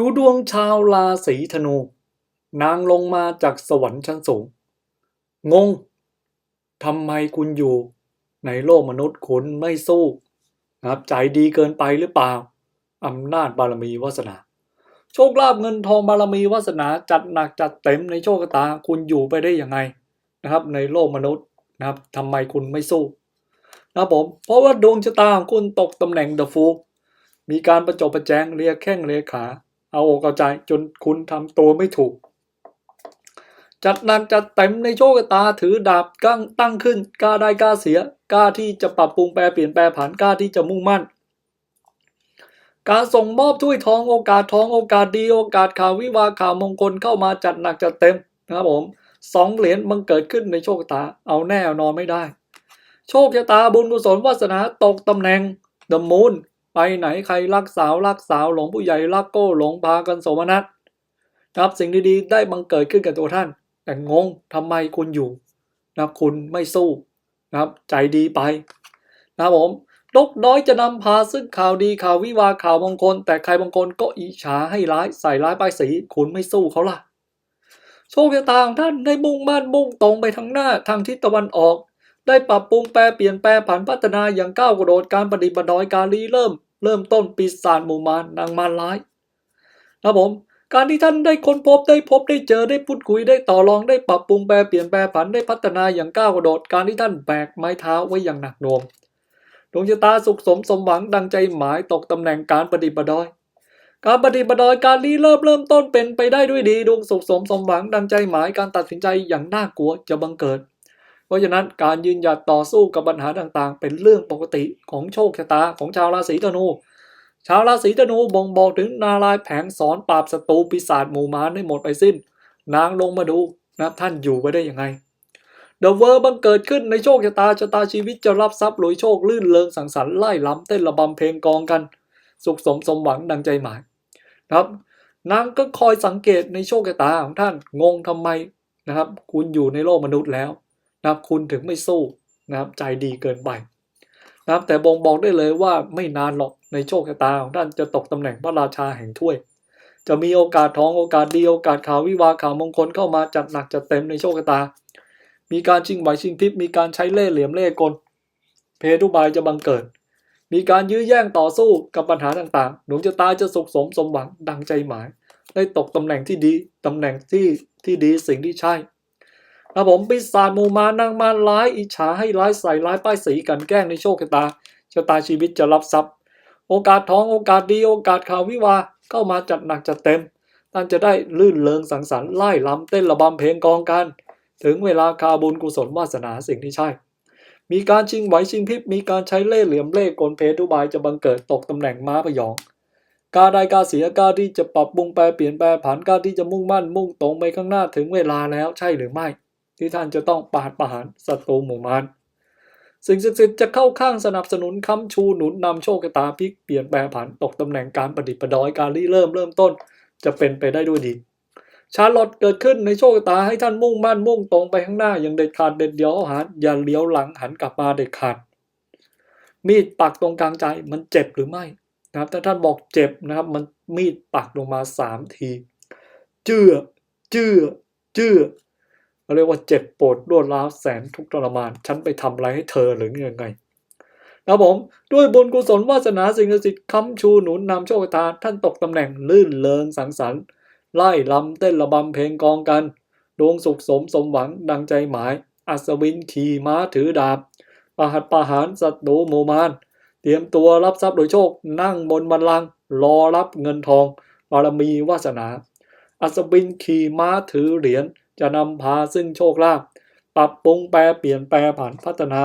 ดูดวงชาวราศีธนู นางลงมาจากสวรรค์ชั้นสูง งงทำไมคุณอยู่ ในโลกมนุษย์คุณไม่สู้นะครับใจดีเกินไปหรือเปล่าอำนาจบารมีวาสนา โชคลาภเงินทองบารมีวาสนาจัดหนักจัดเต็มในโชคชะตาคุณอยู่ไปได้ยังไงนะครับ ในโลกมนุษย์นะครับทำไมคุณไม่สู้นะครับผมเพราะว่าดวงชะตาของคุณตกตำแหน่งเดอะฟูมีการประจบประแจงเรียกแข้งเรียขา เอาอกเอาใจจนคุณทำตัวไม่ถูก จัดหนักจัดเต็มในโชคชะตาถือดาบกั้งตั้งขึ้นกล้าได้กล้าเสียกล้าที่จะปรับปรุงแปลเปลี่ยนแปลผันกล้าที่จะมุ่งมั่น การส่งมอบถ้วยทองโอกาสทองโอกาสดีโอกาสข่าววิวาข่าวมงคลเข้ามาจัดหนักจัดเต็มนะครับผมสองเหรียญมันเกิดขึ้นในโชคชะตาเอาแน่เอานอนไม่ได้ โชคชะตาบุญกุศลวาสนาตกตำแหน่งดมูน ไปไหนใครรักสาวรักสาวหลงผู้ใหญ่รักโก้หลงพากันสมนัตนะครับสิ่งดีๆได้บังเกิดขึ้นกับตัวท่าน แต่งงทำไมคุณอยู่นะครับคุณไม่สู้นะครับ ใจดีไป นะผมนกน้อยจะนำพาซึ่งข่าวดีข่าววิวาข่าวมงคล แต่ใครบางคนก็อิจฉาให้ร้ายใส่ร้ายป้ายสี คุณไม่สู้เขาล่ะโชคชะตาของท่านได้มุ่งมั่นมุ่งตรงไปทางหน้าทางทิศตะวันออก ได้ปรับปรุงแปลเปลี่ยนแปลผันพัฒนาอย่างก้าวกระโดดการปฏิบัติดอยการรีเริ่ม เริ่มต้นปีศาจหมู่มารนางมารร้ายนะครับผม การที่ท่านได้ค้นพบได้พบได้เจอได้พูดคุยได้ต่อรองได้ปรับปรุงแปลเปลี่ยนแปลผันได้พัฒนาอย่างก้าวกระโดด การที่ท่านแบกไม้เท้าไว้อย่างหนักหน่วงดวงชะตาสุขสมสมหวังดังใจหมายตกตำแหน่งการปฏิบัติดอย การปฏิบัติดอยการรีเริ่มเริ่มต้นเป็นไปได้ด้วยดีดวงสุขสมสมหวังดังใจหมายการตัดสินใจอย่างน่ากลัวจะบังเกิด เพราะฉะนั้นการยืนหยัดต่อสู้กับปัญหาต่างๆ เป็นเรื่องปกติของโชคชะตาของชาวราศีธนู ชาวราศีธนูบ่งบอกถึงนารายแผงสอนปราบศัตรูปีศาจหมู่มารให้หมดไปสิ้น นางลงมาดูนะท่านอยู่ไปได้ยังไงเดอะเวอร์บังเกิดขึ้นในโชคชะตาชะตาชีวิตจะรับทรัพย์รวยโชคลื่นเริงสังสรรค์ไล่ล้ำเต้นระบำเพลงกองกัน สุขสมสมหวังดังใจหมายนะครับนางก็คอยสังเกตในโชคชะตาของท่านงงทำไมนะครับ คุณอยู่ในโลกมนุษย์แล้ว นะครับคุณถึงไม่สู้นะครับใจดีเกินไปนะครับแต่บ่งบอกได้เลยว่าไม่นานหรอกในโชคชะตาของท่านจะตกตำแหน่งพระราชาแห่งถ้วย จะมีโอกาสท้องโอกาสดีโอกาสข่าววิวาข่าวมงคลเข้ามาจัดหนักจัดเต็มในโชคชะตา มีการชิงไหวชิงพริบมีการใช้เล่ห์เหลี่ยมเล่ห์กล เพทุบายจะบังเกิด มีการยื้อแย่งต่อสู้กับปัญหาต่างๆ ดวงชะตาจะสุขสมสมหวังดังใจหมาย ได้ตกตำแหน่งที่ดีตำแหน่งที่ที่ดีสิ่งที่ใช่ ครับผมปีศาจมูมารนางมาร้ายอิจฉาให้ร้ายใส่ร้ายป้ายสีกันแกล้งในโชคชะตาชะตาชีวิตจะรับทรัพย์ โอกาสทองโอกาสดีโอกาสข่าววิวาเข้ามาจัดหนักจัดเต็มท่านจะได้ลื่นเลงสังสรรค์ไล่ลำเต้นระบำเพลงกองกัน ถึงเวลาคาบุญกุศลวาสนาสิ่งที่ใช่ มีการชิงไหวชิงพริบมีการใช้เล่ห์เหลี่ยมเล่ห์กลเพทุบายจะบังเกิดตกตำแหน่งม้าพยองกาได้กาเสียกาที่จะปรับปรุงแปลเปลี่ยนแปลผันกาที่จะมุ่งมั่นมุ่งตรงไปข้างหน้าถึงเวลาแล้วใช่หรือไม่ ที่ท่านจะต้องปาดประหารศัตรูหมู่มารสิ่งศักดิ์สิทธิ์จะเข้าข้างสนับสนุนค้ำชูหนุนนำโชคชะตาพลิกเปลี่ยนแปลผันตกตำแหน่งการประดิษฐ์ประดอยการริเริ่มเริ่มต้น จะเป็นไปได้ด้วยดี ชาลอตเกิดขึ้นในโชคชะตาให้ท่านมุ่งมั่นมุ่งตรงไปข้างหน้าอย่างเด็ดขาดเด็ดเดียวหันอย่าเลี้ยวหลังหันกลับมาเด็ดขาด มีดปักตรงกลางใจมันเจ็บหรือไม่นะครับถ้าท่านบอกเจ็บนะครับ มันมีดปักลงมาสามที เจื้อเจื้อเจื้อ เขาเรียกว่าเจ็บปวดรวดร้าวแสนทุกข์ทรมาน ฉันไปทำอะไรให้เธอหรือยังไงนะผมด้วยบุญกุศลวาสนาสิ่งศักดิ์สิทธิ์ค้ำชูหนุนนำโชคชะตาท่านตกตำแหน่งลื่นเลิงสังสรรค์ไล่ลำเต้นระบำเพลงกองกัน ดวงสุขสมสมหวังดังใจหมาย อัศวินขี่ม้าถือดาบประหัตประหารศัตรูหมู่มารเตรียมตัวรับทรัพย์โดยโชค นั่งบนบัลลังรอรับเงินทองบารมีวาสนา อัศวินขี่ม้าถือเหรียญ จะนำพาซึ่งโชคลาภปรับปรุงแปลเปลี่ยนแปลผ่านพัฒนา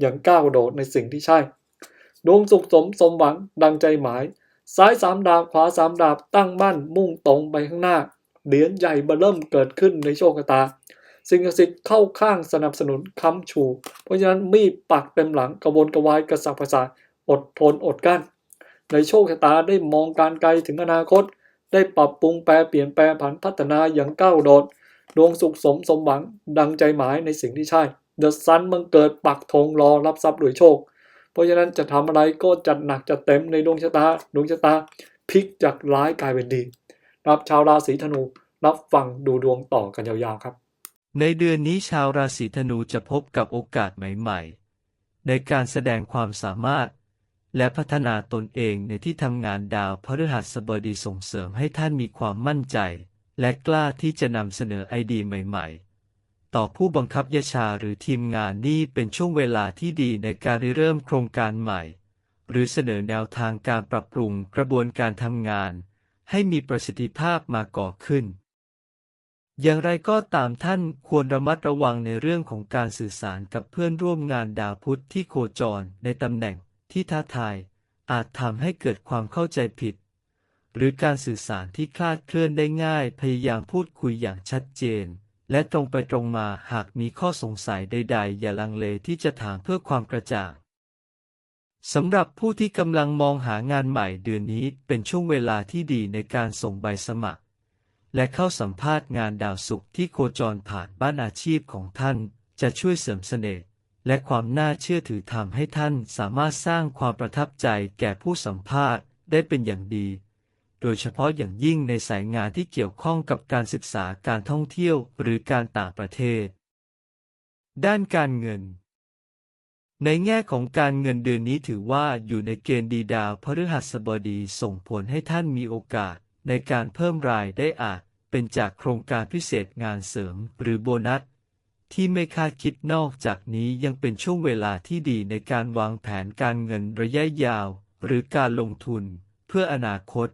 อย่างก้าวโดดในสิ่งที่ใช่ ดวงสุขสมสมหวังดังใจหมาย ซ้ายสามดาบขวาสามดาบตั้งมั่นมุ่งตรงไปข้างหน้าเหรียญใหญ่เบอเริ่มเกิดขึ้นในโชคชะตา สิ่งศักดิ์สิทธิ์เข้าข้างสนับสนุนค้ำชู เพราะฉะนั้นมีดปักเต็มหลังกระวนกระวายกระสับกระส่ายอดทนอดกั้น ในโชคชะตาได้มองการไกลถึงอนาคต ได้ปรับปรุงแปลเปลี่ยนแปลผันพัฒนาอย่างก้าวโดด ดวงสุขสมสมหวังดังใจหมายในสิ่งที่ใช่เดอะซันบังเกิดปักธงรอรับทรัพย์โดยโชค เพราะฉะนั้นจะทำอะไรก็จัดหนักจัดเต็มในดวงชะตาดวงชะตาพลิกจากร้ายกลายเป็นดีรับชาวราศีธนูรับฟังดูดวงต่อกันยาวๆครับ ในเดือนนี้ชาวราศีธนูจะพบกับโอกาสใหม่ๆ ในการแสดงความสามารถ และพัฒนาตนเองในที่ทำงานดาวพฤหัสบดีส่งเสริมให้ท่านมีความมั่นใจ และกล้าที่จะนำเสนอไอเดียใหม่ๆ ต่อผู้บังคับยชาหรือทีมงานนี่เป็นช่วงเวลาที่ดีในการริเริ่มโครงการใหม่ หรือเสนอแนวทางการปรับปรุงกระบวนการทำงาน ให้มีประสิทธิภาพมาก่อขึ้น อย่างไรก็ตามท่านควรระมัดระวังในเรื่องของการสื่อสารกับเพื่อนร่วมงานดาวพุธที่โคจรในตำแหน่งที่ท้าทายอาจทำให้เกิดความเข้าใจผิด หรือการสื่อสารที่คลาดเคลื่อนได้ง่าย พยายามพูดคุยอย่างชัดเจน และตรงไปตรงมาหากมีข้อสงสัยใด ๆ อย่าลังเลที่จะถามเพื่อความกระจ่างสำหรับผู้ที่กำลังมองหางานใหม่เดือนนี้เป็นช่วงเวลาที่ดีในการส่งใบสมัคร และเข้าสัมภาษณ์งานดาวศุกร์ที่โคจรผ่านบ้านอาชีพของท่าน จะช่วยเสริมเสน่ห์และความน่าเชื่อถือทำให้ท่านสามารถสร้างความประทับใจแก่ผู้สัมภาษณ์ได้เป็นอย่างดี โดยเฉพาะอย่างยิ่งในสายงานที่เกี่ยวข้องกับการศึกษาการท่องเที่ยวหรือการต่างประเทศ ด้านการเงิน ในแง่ของการเงินเดือนนี้ถือว่าอยู่ในเกณฑ์ดีดาวพฤหัสบดีส่งผลให้ท่านมีโอกาสในการเพิ่มรายได้อาจเป็นจากโครงการพิเศษงานเสริมหรือโบนัส ที่ไม่คาดคิดนอกจากนี้ยังเป็นช่วงเวลาที่ดีในการวางแผนการเงินระยะยาว หรือการลงทุน เพื่ออนาคต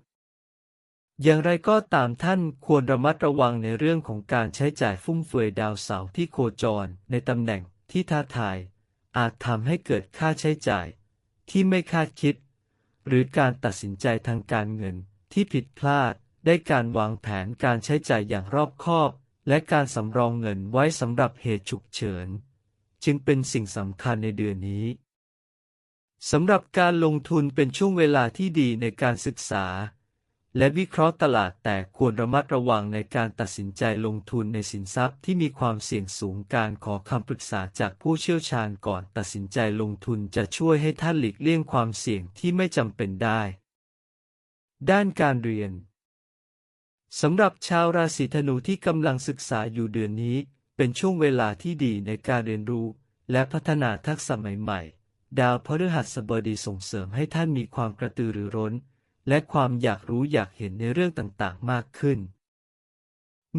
อย่างไรก็ตามท่านควรระมัดระวังในเรื่องของการใช้จ่ายฟุ่มเฟือยดาวเสาร์ที่โคจรในตำแหน่งที่ท้าทาย อาจทำให้เกิดค่าใช้จ่าย ที่ไม่คาดคิด หรือการตัดสินใจทางการเงินที่ผิดพลาดได้การวางแผนการใช้จ่ายอย่างรอบคอบ และการสำรองเงินไว้สำหรับเหตุฉุกเฉิน จึงเป็นสิ่งสำคัญในเดือนนี้สำหรับการลงทุนเป็นช่วงเวลาที่ดีในการศึกษา และวิเคราะห์ตลาดแต่ควรระมัดระวังในการตัดสินใจลงทุนในสินทรัพย์ที่มีความเสี่ยงสูงการขอคำปรึกษาจากผู้เชี่ยวชาญก่อนตัดสินใจลงทุนจะช่วยให้ท่านหลีกเลี่ยงความเสี่ยงที่ไม่จำเป็นได้ ด้านการเรียนสำหรับชาวราศีธนูที่กำลังศึกษาอยู่เดือนนี้ เป็นช่วงเวลาที่ดีในการเรียนรู้ และพัฒนาทักษะใหม่ๆ ดาวพฤหัสบดีส่งเสริมให้ท่านมีความกระตือรือร้น และความอยากรู้อยากเห็นในเรื่องต่างๆ มากขึ้น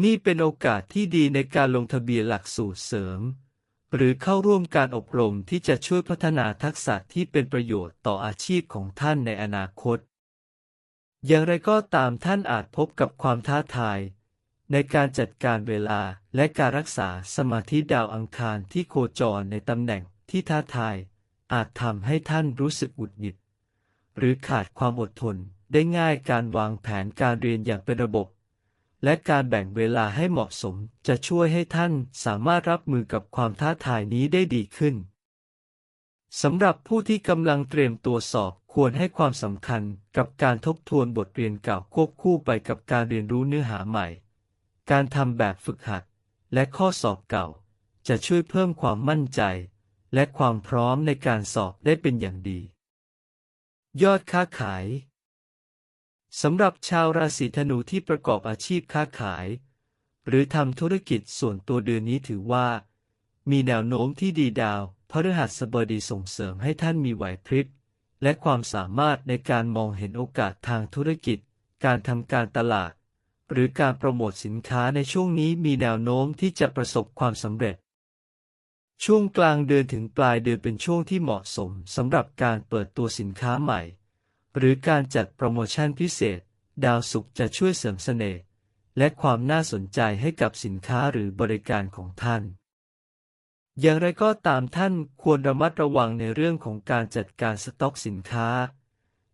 นี่เป็นโอกาสที่ดีในการลงทะเบียนหลักสูตรเสริม หรือเข้าร่วมการอบรมที่จะช่วยพัฒนาทักษะที่เป็นประโยชน์ต่ออาชีพของท่านในอนาคต อย่างไรก็ตามท่านอาจพบกับความท้าทายในการจัดการเวลาและการรักษาสมาธิดาวอังคารที่โคจรในตำแหน่งที่ท้าทาย อาจทำให้ท่านรู้สึกหงุดหงิด หรือขาดความอดทน ได้ง่ายการวางแผนการเรียนอย่างเป็นระบบ และการแบ่งเวลาให้เหมาะสม จะช่วยให้ท่านสามารถรับมือกับความท้าทายนี้ได้ดีขึ้นสำหรับผู้ที่กำลังเตรียมตัวสอบควรให้ความสำคัญกับการทบทวนบทเรียนเก่าควบคู่ไปกับการเรียนรู้เนื้อหาใหม่ การทำแบบฝึกหัด และข้อสอบเก่า จะช่วยเพิ่มความมั่นใจ และความพร้อมในการสอบได้เป็นอย่างดี ยอดค้าขาย สำหรับชาวราศีธนูที่ประกอบอาชีพค้าขาย หรือทำธุรกิจส่วนตัวเดือนนี้ถือว่า มีแนวโน้มที่ดีดาวพฤหัสบดีส่งเสริมให้ท่านมีไหวพริบและความสามารถในการมองเห็นโอกาสทางธุรกิจ การทำการตลาด หรือการโปรโมทสินค้าในช่วงนี้มีแนวโน้มที่จะประสบความสำเร็จ ช่วงกลางเดือนถึงปลายเดือนเป็นช่วงที่เหมาะสมสำหรับการเปิดตัวสินค้าใหม่ หรือการจัดโปรโมชั่นพิเศษ ดาวศุกร์จะช่วยเสริมเสน่ห์และความน่าสนใจให้กับสินค้าหรือบริการของท่าน อย่างไรก็ตามท่านควรระมัดระวังในเรื่องของการจัดการสต็อกสินค้า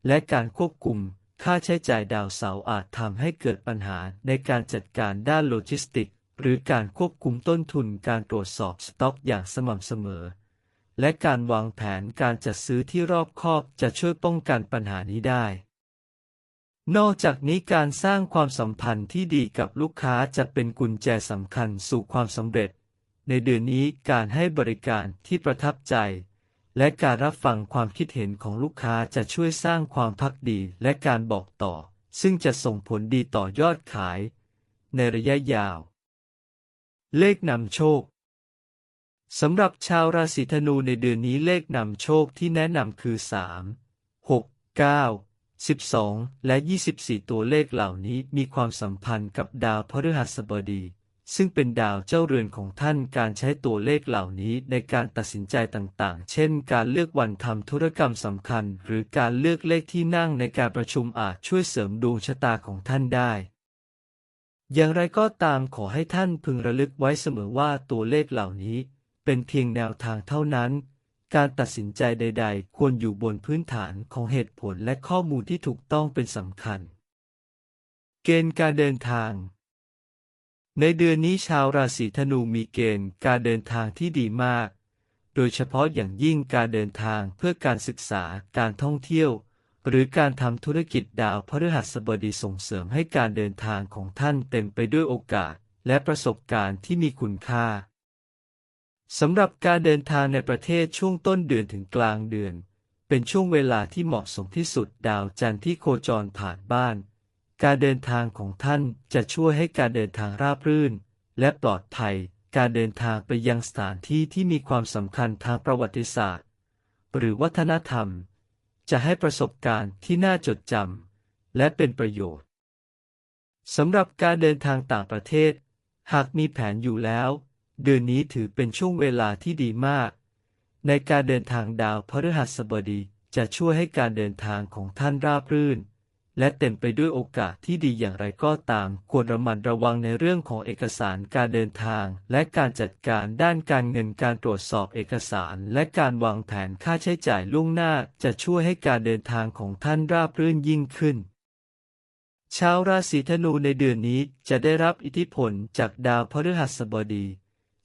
และการควบคุมค่าใช้จ่ายดาวเสาร์อาจทำให้เกิดปัญหาในการจัดการด้านโลจิสติก หรือการควบคุมต้นทุนการตรวจสอบสต็อกอย่างสม่ำเสมอ และการวางแผนการจัดซื้อที่รอบคอบจะช่วยป้องกันปัญหานี้ได้ นอกจากนี้การสร้างความสัมพันธ์ที่ดีกับลูกค้าจะเป็นกุญแจสำคัญสู่ความสำเร็จ ในเดือนนี้การให้บริการที่ประทับใจ และการรับฟังความคิดเห็นของลูกค้าจะช่วยสร้างความพักดีและการบอกต่อ ซึ่งจะส่งผลดีต่อยอดขาย ในระยะยาว เลขนำโชค สำหรับชาวราศีธนูในเดือนนี้เลขนำโชคที่แนะนำคือ 3 6 9 12 และ 24 ตัวเลขเหล่านี้มีความสัมพันธ์กับดาวพฤหัสบดี ซึ่งเป็นดาวเจ้าเรือนของท่านการใช้ตัวเลขเหล่านี้ในการตัดสินใจต่างๆ เช่น การเลือกวันทำธุรกรรมสำคัญ หรือการเลือกเลขที่นั่งในการประชุมอาจช่วยเสริมดวงชะตาของท่านได้ อย่างไรก็ตามขอให้ท่านพึงระลึกไว้เสมอว่าตัวเลขเหล่านี้ เป็นเพียงแนวทางเท่านั้น การตัดสินใจใด ๆ ควรอยู่บนพื้นฐานของเหตุผลและข้อมูลที่ถูกต้องเป็นสำคัญ เกณฑ์การเดินทาง ในเดือนนี้ชาวราศีธนูมีเกณฑ์การเดินทางที่ดีมากโดยเฉพาะอย่างยิ่งการเดินทางเพื่อการศึกษา การท่องเที่ยว หรือการทำธุรกิจดาวพฤหัสบดีส่งเสริมให้การเดินทางของท่านเต็มไปด้วยโอกาส และประสบการณ์ที่มีคุณค่า สำหรับการเดินทางในประเทศช่วงต้นเดือนถึงกลางเดือน เป็นช่วงเวลาที่เหมาะสมที่สุดดาวจันทร์ที่โคจรผ่านบ้าน การเดินทางของท่านจะช่วยให้การเดินทางราบรื่น และปลอดภัย การเดินทางไปยังสถานที่ที่มีความสำคัญทางประวัติศาสตร์ หรือวัฒนธรรม จะให้ประสบการณ์ที่น่าจดจำและเป็นประโยชน์สำหรับการเดินทางต่างประเทศ หากมีแผนอยู่แล้ว เดือนนี้ถือเป็นช่วงเวลาที่ดีมาก ในการเดินทางดาวพฤหัสบดีจะช่วยให้การเดินทางของท่านราบรื่น และเต็มไปด้วยโอกาสที่ดีอย่างไรก็ตาม ควรระมัดระวังในเรื่องของเอกสารการเดินทาง และการจัดการด้านการเงินการตรวจสอบเอกสาร และการวางแผนค่าใช้จ่ายล่วงหน้า จะช่วยให้การเดินทางของท่านราบรื่นยิ่งขึ้นชาวราศีธนูในเดือนนี้จะได้รับอิทธิพลจากดาวพฤหัสบดี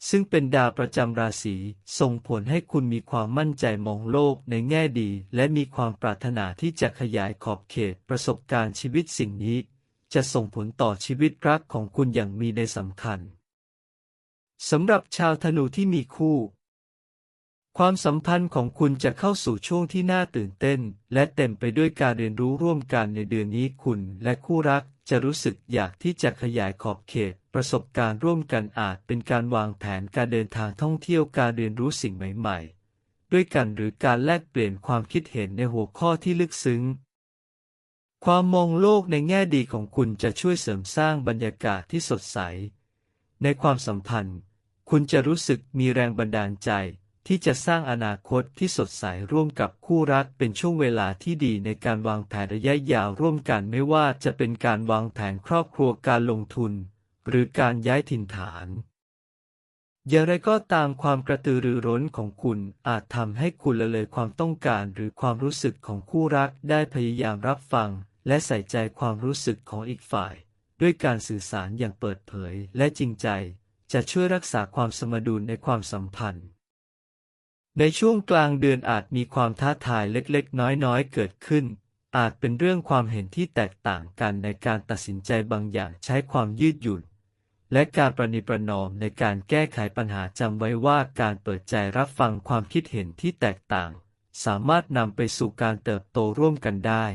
ซึ่งเป็นดาวประจำราศี ส่งผลให้คุณมีความมั่นใจมองโลกในแง่ดี และมีความปรารถนาที่จะขยายขอบเขตประสบการณ์ชีวิตสิ่งนี้ จะส่งผลต่อชีวิตรักของคุณอย่างมีในสำคัญสำหรับชาวธนูที่มีคู่ ความสัมพันธ์ของคุณจะเข้าสู่ช่วงที่น่าตื่นเต้น และเต็มไปด้วยการเรียนรู้ร่วมกันในเดือนนี้คุณและคู่รัก จะรู้สึกอยากที่จะขยายขอบเขต ประสบการณ์ร่วมกันอาจเป็นการวางแผนการเดินทางท่องเที่ยวการเรียนรู้สิ่งใหม่ ๆ ด้วยกันหรือการแลกเปลี่ยนความคิดเห็นในหัวข้อที่ลึกซึ้ง ความมองโลกในแง่ดีของคุณจะช่วยเสริมสร้างบรรยากาศที่สดใส ในความสัมพันธ์ คุณจะรู้สึกมีแรงบันดาลใจ ที่จะสร้างอนาคตที่สดใสร่วมกับคู่รักเป็นช่วงเวลาที่ดีในการวางแผนระยะยาวร่วมกันไม่ว่าจะเป็นการวางแผนครอบครัวการลงทุน หรือการย้ายถิ่นฐาน อย่างไรก็ตามความกระตือรือร้นของคุณอาจทำให้คุณละเลยความต้องการหรือความรู้สึกของคู่รักได้พยายามรับฟัง และใส่ใจความรู้สึกของอีกฝ่าย ด้วยการสื่อสารอย่างเปิดเผยและจริงใจ จะช่วยรักษาความสมดุลในความสัมพันธ์ ในช่วงกลางเดือนอาจมีความท้าทายเล็กๆ น้อยๆ เกิดขึ้น อาจเป็นเรื่องความเห็นที่แตกต่างกันในการตัดสินใจบางอย่างใช้ความยืดหยุ่น และการประนีประนอมในการแก้ไขปัญหาจำไว้ว่าการเปิดใจรับฟังความคิดเห็นที่แตกต่าง สามารถนำไปสู่การเติบโตร่วมกันได้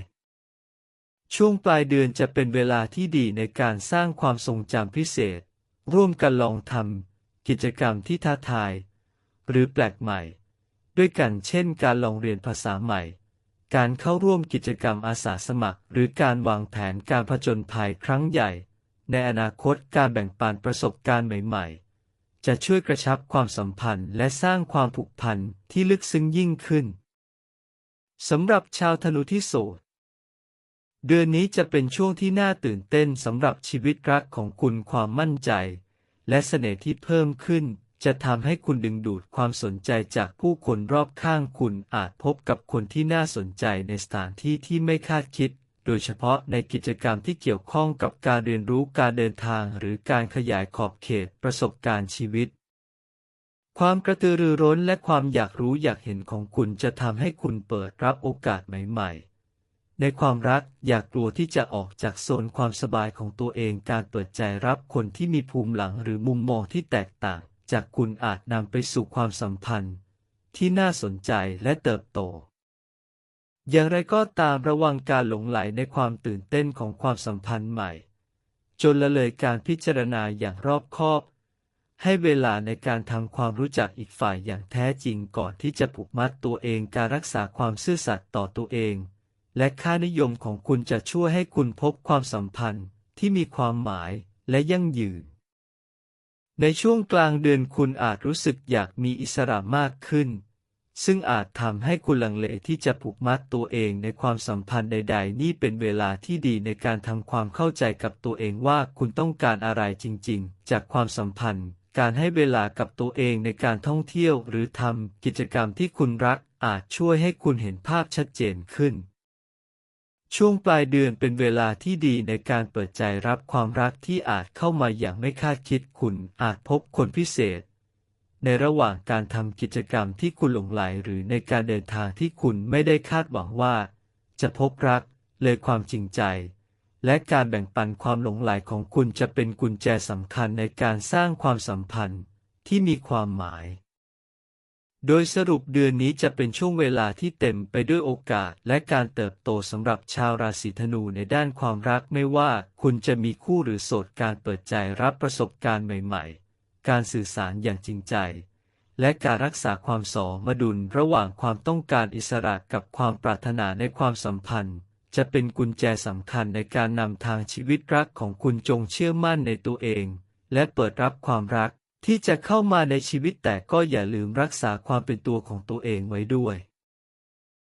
ช่วงปลายเดือนจะเป็นเวลาที่ดีในการสร้างความทรงจำพิเศษ ร่วมกันลองทำกิจกรรมที่ท้าทาย หรือแปลกใหม่ ด้วยกันเช่นการลองเรียนภาษาใหม่ การเข้าร่วมกิจกรรมอาสาสมัคร หรือการวางแผนการผจญภัยครั้งใหญ่ ในอนาคตการแบ่งปันประสบการณ์ใหม่ๆ จะช่วยกระชับความสัมพันธ์และสร้างความผูกพันที่ลึกซึ้งยิ่งขึ้นสำหรับชาวธนูที่โสดเดือนนี้จะเป็นช่วงที่น่าตื่นเต้นสำหรับชีวิตรักของคุณความมั่นใจ และเสน่ห์ที่เพิ่มขึ้น จะทำให้คุณดึงดูดความสนใจจากผู้คนรอบข้างคุณอาจพบกับคนที่น่าสนใจในสถานที่ที่ไม่คาดคิด โดยเฉพาะในกิจกรรมที่เกี่ยวข้องกับการเรียนรู้การเดินทางหรือการขยายขอบเขตประสบการณ์ชีวิต ความกระตือรือร้นและความอยากรู้อยากเห็นของคุณจะทำให้คุณเปิดรับโอกาสใหม่ๆในความรักอยากกลัวที่จะออกจากโซนความสบายของตัวเองการเปิดใจรับคนที่มีภูมิหลังหรือมุมมองที่แตกต่าง จากคุณอาจนำไปสู่ความสัมพันธ์ ที่น่าสนใจและเติบโต อย่างไรก็ตามระวังการหลงไหลในความตื่นเต้นของความสัมพันธ์ใหม่ จนละเลยการพิจารณาอย่างรอบคอบ ให้เวลาในการทำความรู้จักอีกฝ่ายอย่างแท้จริงก่อนที่จะผูกมัดตัวเองการรักษาความซื่อสัตย์ต่อตัวเอง และค่านิยมของคุณจะช่วยให้คุณพบความสัมพันธ์ที่มีความหมายและยั่งยืน ในช่วงกลางเดือนคุณอาจรู้สึกอยากมีอิสระมากขึ้น ซึ่งอาจทำให้คุณลังเลที่จะผูกมัดตัวเองในความสัมพันธ์ใด ๆ นี่เป็นเวลาที่ดีในการทำความเข้าใจกับตัวเองว่าคุณต้องการอะไรจริง ๆ จากความสัมพันธ์ การให้เวลากับตัวเองในการท่องเที่ยวหรือทำกิจกรรมที่คุณรักอาจช่วยให้คุณเห็นภาพชัดเจนขึ้น ช่วงปลายเดือนเป็นเวลาที่ดีในการเปิดใจรับความรักที่อาจเข้ามาอย่างไม่คาดคิดคุณอาจพบคนพิเศษ ในระหว่างการทำกิจกรรมที่คุณหลงไหลหรือในการเดินทางที่คุณไม่ได้คาดหวังว่า จะพบรักเลยความจริงใจ และการแบ่งปันความหลงไหลของคุณจะเป็นกุญแจสำคัญในการสร้างความสัมพันธ์ที่มีความหมาย โดยสรุปเดือนนี้จะเป็นช่วงเวลาที่เต็มไปด้วยโอกาสและการเติบโตสำหรับชาวราศีธนูในด้านความรักไม่ว่าคุณจะมีคู่หรือโสดการเปิดใจรับประสบการณ์ใหม่ๆ การสื่อสารอย่างจริงใจ และการรักษาความสมดุลระหว่างความต้องการอิสระกับความปรารถนาในความสัมพันธ์ จะเป็นกุญแจสำคัญในการนำทางชีวิตรักของคุณจงเชื่อมั่นในตัวเอง และเปิดรับความรัก ที่จะเข้ามาในชีวิตแต่ก็อย่าลืมรักษาความเป็นตัวของตัวเองไว้ด้วย